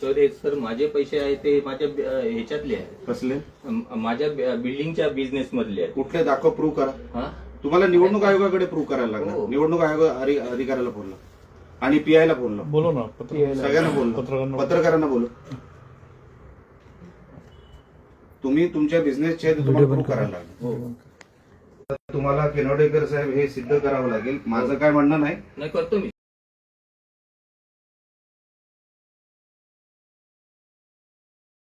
Sir हे sir माझे पैसे आहे ते माझ्या अ, ह्याच्यातले आहे. कसले? माझ्या बिल्डिंगच्या बिझनेस मधले आहे कुठले दाखव प्रूव्ह करा. हा? तुम्हाला निवडणूक आयोगाकडे प्रूव्ह करायला लागणार. हो. निवडणूक आयोग अधि- अधिकाऱ्याला बोलला आणि पीआयला बोललो बोलो ना पत्र सगळ्यांना बोललो पत्रकारांना पत्रकारांना बोलू. तुम्ही तुमच्या बिझनेसचे आहे ते तुम्हाला प्रूव्ह करायला लागेल तुम्हाला केनोडेकर साहेब हे सिद्ध करावं लागेल. माझं काय म्हणणं नाही. नाही करतो मी.